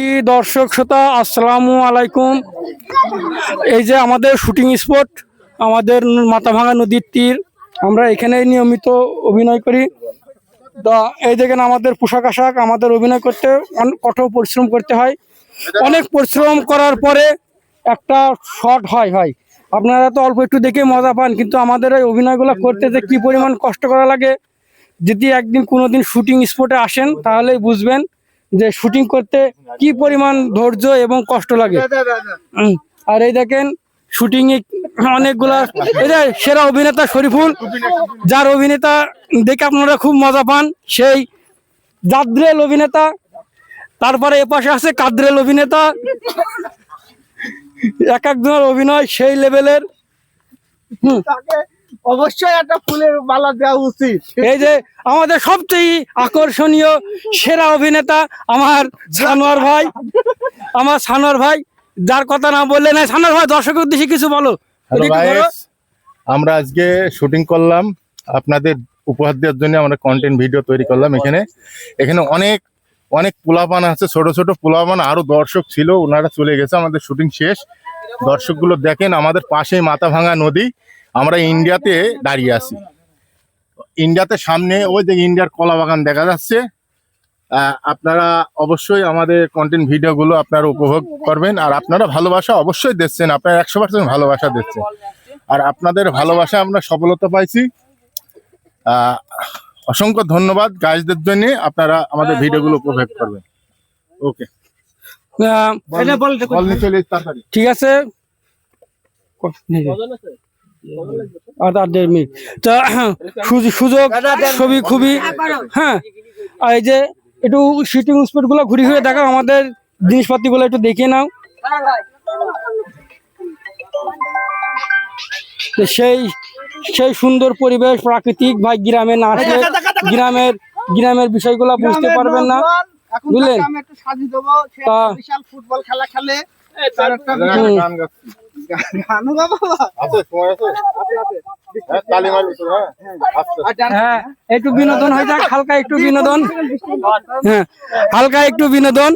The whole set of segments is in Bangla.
প্রিয় দর্শক শ্রোতা, আসসালামু আলাইকুম। এই যে আমাদের শুটিং স্পট, আমাদের মাথাভাঙা নদীর তীর, আমরা এখানে নিয়মিত অভিনয় করি। এই দেখেন আমাদের পোশাক আশাক, আমাদের অভিনয় করতে কঠোর পরিশ্রম করতে হয়। অনেক পরিশ্রম করার পরে একটা শট হয় হয়। আপনারা তো অল্প একটু দেখে মজা পান, কিন্তু আমাদের এই অভিনয়গুলো করতে যে কী পরিমাণ কষ্ট করা লাগে, যদি একদিন কোনোদিন শুটিং স্পটে আসেন, তাহলেই বুঝবেন যে শুটিং করতে কি পরিমাণ ধৈর্য এবং কষ্ট লাগে? আর এই দেখেন শুটিং এ অনেকগুলা, এই সেরা অভিনেতা শরীফুল, যার অভিনেতা দেখে আপনারা খুব মজা পান, সেই জাদ্রেল অভিনেতা, তারপরে এপাশে আছে কাদ্রেল অভিনেতা, এক একজনের অভিনয় সেই লেভেলের তাকে অবশ্যই একটা ফুলের মালা দেওয়া উচিত। এই যে আমাদের সবচেয়ে আকর্ষণীয় সেরা অভিনেতা আমার সানোয়ার ভাই। আমার সানোয়ার ভাই যার কথা না বললে না। সানোয়ার ভাই দর্শকের উদ্দেশ্যে কিছু বলো। আমরা আজকে শুটিং করলাম। আপনাদের উপহার দেওয়ার জন্য আমরা কন্টেন্ট ভিডিও তৈরি করলাম এখানে। এখানে অনেক অনেক পোলাপান আছে ছোট ছোট পোলাপান। আরও দর্শক ছিল ওনারা চলে গেছে। আমাদের শুটিং শেষ। দর্শকগুলো দেখেন আমাদের পাশেই মাথা ভাঙা নদী। আমরা ইন্ডিয়াতে দাঁড়িয়ে আছি। ইন্ডিয়াতে সামনে ওই যে ইন্ডিয়ার কলা বাগান দেখা যাচ্ছে। আহ, আপনারা অবশ্যই আমাদের কন্টেন্ট ভিডিওগুলো আপনারা উপভোগ করবেন। আর আপনারা ভালোবাসা অবশ্যই দিচ্ছেন। আপনারা একশো পার্সেন্ট ভালোবাসা দিচ্ছেন। আর আপনাদের ভালোবাসা আমরা সফলতা পাইছি। আহ, অসংখ্য ধন্যবাদ গাইজদের জন্য। আপনারা আমাদের ভিডিওগুলো উপভোগ করবেন। ওকে ঠিক আছে। আর আর দেড় মিনিট তা সুযোগ- ছবি খুবই হ্যাঁ আর এই যে একটু শুটিং স্পটগুলো ঘুরে ঘুরে দেখাও আমাদের জিনিসপাতি গুলো একটু দেখে নাও সেই সেই সুন্দর পরিবেশ প্রাকৃতিক ভাই গ্রামে না আসলে গ্রামের গ্রামের বিষয়গুলো বুঝতে পারবেন না বুঝলেন? বিশাল ফুটবল খেলা খেলে হুম। বাবা। আছে আছে? হ্যাঁ, একটু বিনোদন হয়ে যাক হালকা একটু বিনোদন হ্যাঁ, হালকা একটু বিনোদন।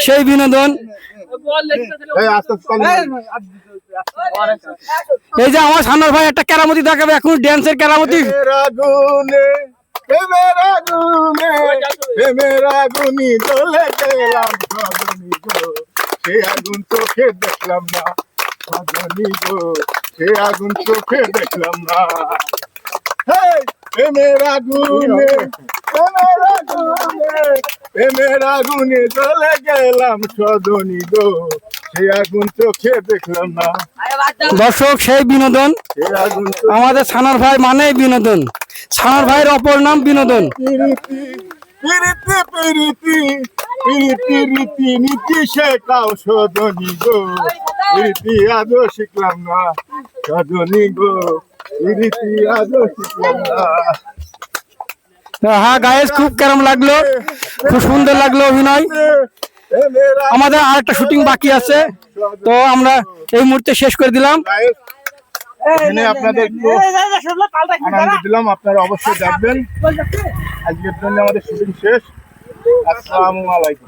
সেই বিনোদন। এই যে আমার সামনের ভাই একটা কেরামতি দেখাবে এখন ড্যান্সের কেরামতি। আগুন চোখে দেখলাম না। সে আগুন চোখে দেখলাম না হেই, হে মেরা গুনে হে মেরা গুনে হে মেরা গুনে দলে গেলাম সজনী গো সে আগুন চোখে দেখলাম না দর্শক সেই বিনোদন। সে আমাদের সানার ভাই মানে বিনোদন। সানার ভাইয়ের অপর নাম বিনোদন। পিরিতি রীতি নীতি শেখাও সদনী গো। পিরিতি আজও শিখলাম না। গো পিরিতি আজও শিখলাম না। হ্যাঁ গায়েস খুব কেরম লাগল খুব সুন্দর লাগল অভিনয়। আমাদের আর একটা শুটিং বাকি আছে তো আমরা এই মুহূর্তে শেষ করে দিলাম। এখানে আপনাদের আনন্দ দিলাম আপনারা অবশ্যই দেখবেন আজকের জন্য আমাদের শুটিং শেষ। আসসালামু আলাইকুম।